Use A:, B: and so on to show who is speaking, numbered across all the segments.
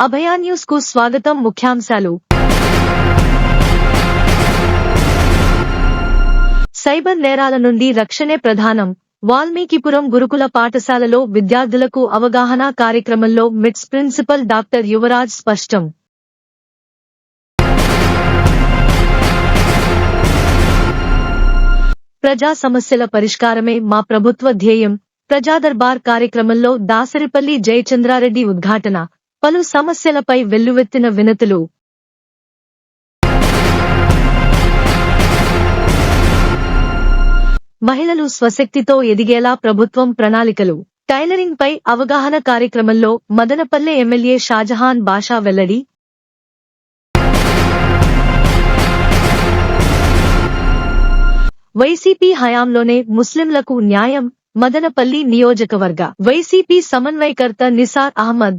A: అభయా న్యూస్కు స్వాగతం ముఖ్యాంశాలు. సైబర్ నేరాల నుండి రక్షణే ప్రధానం. వాల్మీకిపురం గురుకుల పాఠశాలలో విద్యార్థులకు అవగాహన కార్యక్రమంలో మిట్స్ ప్రిన్సిపల్ డాక్టర్ యువరాజ్ స్పష్టం. ప్రజా సమస్యల పరిష్కారమే మా ప్రభుత్వ ధ్యేయం. ప్రజాదర్బార్ కార్యక్రమంలో దాసరిపల్లి జయచంద్రారెడ్డి ఉద్ఘాటన. పలు సమస్యలపై వెల్లువెత్తిన వినతులు. మహిళలు స్వశక్తితో ఎదిగేలా ప్రభుత్వం ప్రణాళికలు. టైలరింగ్ పై అవగాహన కార్యక్రమంలో మదనపల్లె ఎమ్మెల్యే షాజహాన్ బాషా వెల్లడి. వైసీపీ హయాంలోనే ముస్లింలకు న్యాయం మదనపల్లి నియోజకవర్గ. వైసీపీ సమన్వయకర్త నిసార్ అహ్మద్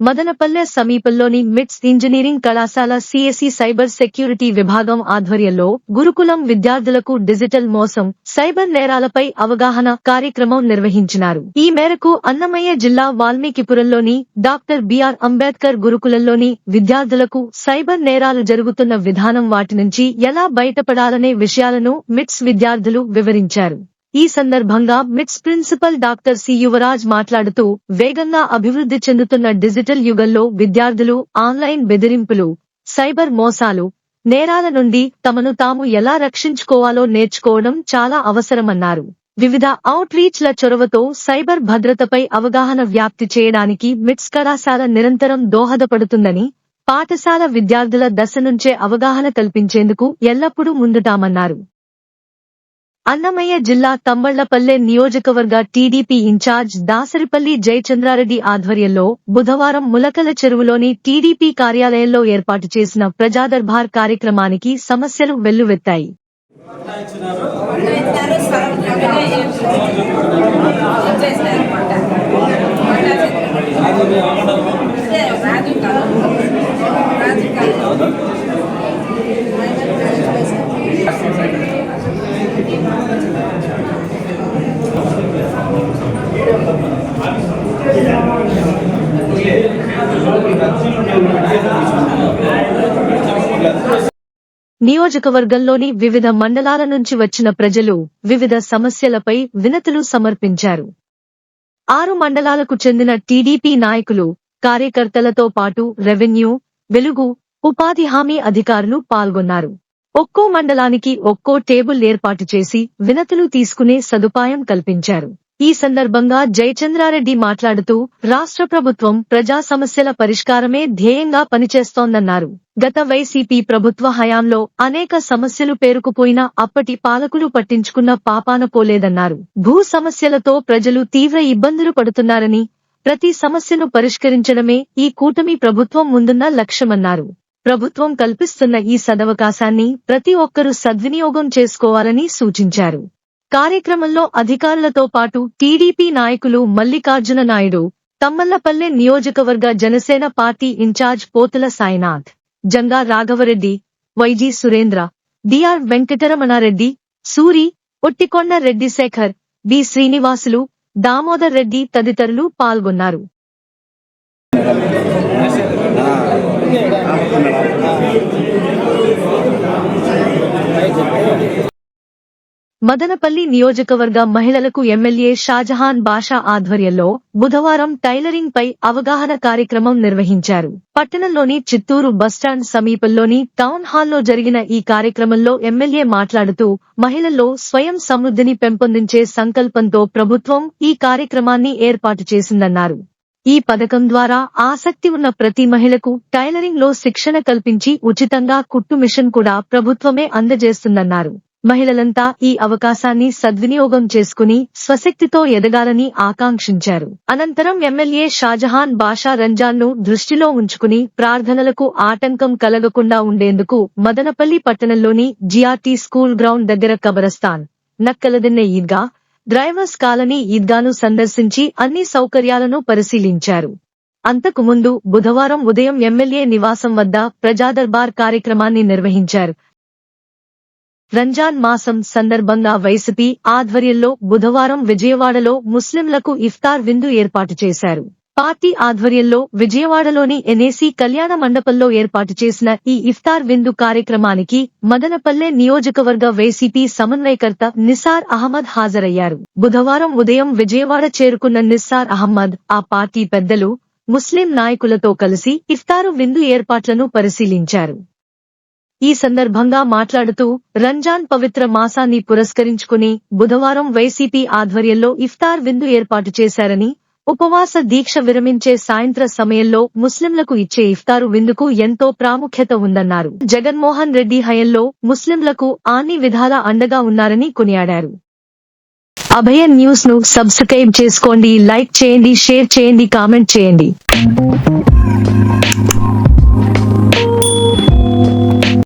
A: మదనపల్లె సమీపంలోని మిట్స్ ఇంజనీరింగ్ కళాశాల సిఎస్సి సైబర్ సెక్యూరిటీ విభాగం ఆధ్వర్యంలో గురుకులం విద్యార్థులకు డిజిటల్ మోసం సైబర్ నేరాలపై అవగాహన కార్యక్రమం నిర్వహించినారు. ఈ మేరకు అన్నమయ్య జిల్లా వాల్మీకిపురంలోని డాక్టర్ బిఆర్ అంబేద్కర్ గురుకులంలోని విద్యార్థులకు సైబర్ నేరాలు జరుగుతున్న విధానం వాటి నుంచి ఎలా బయటపడాలనే విషయాలను మిట్స్ విద్యార్థులు వివరించారు. ఈ సందర్భంగా మిట్స్ ప్రిన్సిపల్ డాక్టర్ సి యువరాజ్ మాట్లాడుతూ వేగంగా అభివృద్ధి చెందుతున్న డిజిటల్ యుగంలో విద్యార్థులు ఆన్లైన్ బెదిరింపులు సైబర్ మోసాలు నేరాల నుండి తమను తాము ఎలా రక్షించుకోవాలో నేర్చుకోవడం చాలా అవసరమన్నారు. వివిధ అవుట్రీచ్ల చొరవతో సైబర్ భద్రతపై అవగాహన వ్యాప్తి చేయడానికి మిట్స్ కళాశాల నిరంతరం దోహదపడుతుందని పాఠశాల విద్యార్థుల దశ నుంచే అవగాహన కల్పించేందుకు ఎల్లప్పుడూ ముందుటామన్నారు. అన్నమయ్య జిల్లా తమ్మళ్ళపల్లె నియోజకవర్గ టీడీపీ ఇన్ఛార్జ్ దాసరిపల్లి జయచంద్రారెడ్డి ఆధ్వర్యంలో బుధవారం ములకల చెరువులోని టీడీపీ కార్యాలయంలో ఏర్పాటు చేసిన ప్రజాదర్బార్ కార్యక్రమానికి సమస్యలు వెల్లువెత్తాయి.
B: రాజు
A: నియోజకవర్గంలోని వివిధ మండలాల నుంచి వచ్చిన ప్రజలు వివిధ సమస్యలపై వినతులు సమర్పించారు. ఆరు మండలాలకు చెందిన టీడీపీ నాయకులు కార్యకర్తలతో పాటు రెవెన్యూ వెలుగు ఉపాధి హామీ అధికారులు పాల్గొన్నారు. ఒక్కో మండలానికి ఒక్కో టేబుల్ ఏర్పాటు చేసి వినతులు తీసుకునే సదుపాయం కల్పించారు. ఈ సందర్భంగా జయచంద్రారెడ్డి మాట్లాడుతూ రాష్ట్ర ప్రభుత్వం ప్రజా సమస్యల పరిష్కారమే ధ్యేయంగా పనిచేస్తోందన్నారు. గత వైసీపీ ప్రభుత్వ హయాంలో అనేక సమస్యలు పేరుకుపోయినా అప్పటి పాలకులు పట్టించుకున్న పాపాన పోలేదన్నారు భూ సమస్యలతో ప్రజలు తీవ్ర ఇబ్బందులు పడుతున్నారని ప్రతి సమస్యను పరిష్కరించడమే ఈ కూటమి ప్రభుత్వం ముందున్న లక్ష్యమన్నారు. ప్రభుత్వం కల్పిస్తున్న ఈ సదవకాశాన్ని ప్రతి ఒక్కరూ సద్వినియోగం చేసుకోవాలని సూచించారు. కార్యక్రమంలో అధికారులతో పాటు టీడీపీ నాయకులు మల్లికార్జున నాయుడు తమ్మల్లపల్లె నియోజకవర్గ Janasena party in-charge Pothula Sainath Janga Raghava Reddy YG Surendra DR Venkataramana Reddy Suri Ottikonda Reddy Sekhar B Srinivasulu Damodar Reddy తదితరులు పాల్గొన్నారు. మదనపల్లి నియోజకవర్గ మహిళలకు ఎమ్మెల్యే షాజహాన్ బాషా ఆధ్వర్యంలో బుధవారం టైలరింగ్ పై అవగాహన కార్యక్రమం నిర్వహించారు. పట్టణంలోని చిత్తూరు బస్టాండ్ సమీపంలోని టౌన్ హాల్లో జరిగిన ఈ కార్యక్రమంలో ఎమ్మెల్యే మాట్లాడుతూ మహిళల్లో స్వయం సమృద్ధిని పెంపొందించే సంకల్పంతో ప్రభుత్వం ఈ కార్యక్రమాన్ని ఏర్పాటు చేసిందన్నారు. ఈ పథకం ద్వారా ఆసక్తి ఉన్న ప్రతి మహిళకు టైలరింగ్లో శిక్షణ కల్పించి ఉచితంగా కుట్టు మిషన్ కూడా ప్రభుత్వమే అందజేస్తుందన్నారు. మహిళలంతా ఈ అవకాశాన్ని సద్వినియోగం చేసుకుని స్వశక్తితో ఎదగాలని ఆకాంక్షించారు. అనంతరం ఎమ్మెల్యే షాజహాన్ బాషా రంజాన్ను దృష్టిలో ఉంచుకుని ప్రార్థనలకు ఆటంకం కలగకుండా ఉండేందుకు మదనపల్లి పట్టణంలోని జిఆర్టీ స్కూల్ గ్రౌండ్ దగ్గర కబరస్తాన్ నక్కలదిన్నె ఈద్గా డ్రైవర్స్ కాలనీ ఈద్గాను సందర్శించి అన్ని సౌకర్యాలను పరిశీలించారు. అంతకుముందు బుధవారం ఉదయం ఎమ్మెల్యే నివాసం వద్ద ప్రజాదర్బార్ కార్యక్రమాన్ని నిర్వహించారు. రంజాన్ మాసం సందర్భంగా వైసీపీ ఆధ్వర్యంలో బుధవారం విజయవాడలో ముస్లింలకు ఇఫ్తార్ విందు ఏర్పాటు చేశారు. పార్టీ ఆధ్వర్యంలో విజయవాడలోని ఎన్ఏసీ కళ్యాణ మండపంలో ఏర్పాటు చేసిన ఈ ఇఫ్తార్ విందు కార్యక్రమానికి మదనపల్లె నియోజకవర్గ వైసీపీ సమన్వయకర్త నిసార్ అహ్మద్ హాజరయ్యారు. బుధవారం ఉదయం విజయవాడ చేరుకున్న నిస్సార్ అహ్మద్ ఆ పార్టీ పెద్దలు ముస్లిం నాయకులతో కలిసి ఇఫ్తారు విందు ఏర్పాట్లను పరిశీలించారు. ఈ సందర్భంగా మాట్లాడుతూ రంజాన్ పవిత్ర మాసాన్ని పురస్కరించుకుని బుధవారం వైసీపీ ఆధ్వర్యంలో ఇఫ్తార్ విందు ఏర్పాటు చేశారని ఉపవాస దీక్ష విరమించే సాయంత్ర సమయంలో ముస్లింలకు ఇచ్చే ఇఫ్తారు విందుకు ఎంతో ప్రాముఖ్యత ఉందన్నారు. జగన్మోహన్ రెడ్డి హయంలో ముస్లింలకు అన్ని విధాల అండగా ఉన్నారని కొనియాడారు. అభయ న్యూస్ను సబ్స్క్రైబ్ చేసుకోండి లైక్ చేయండి షేర్ చేయండి కామెంట్ చేయండి.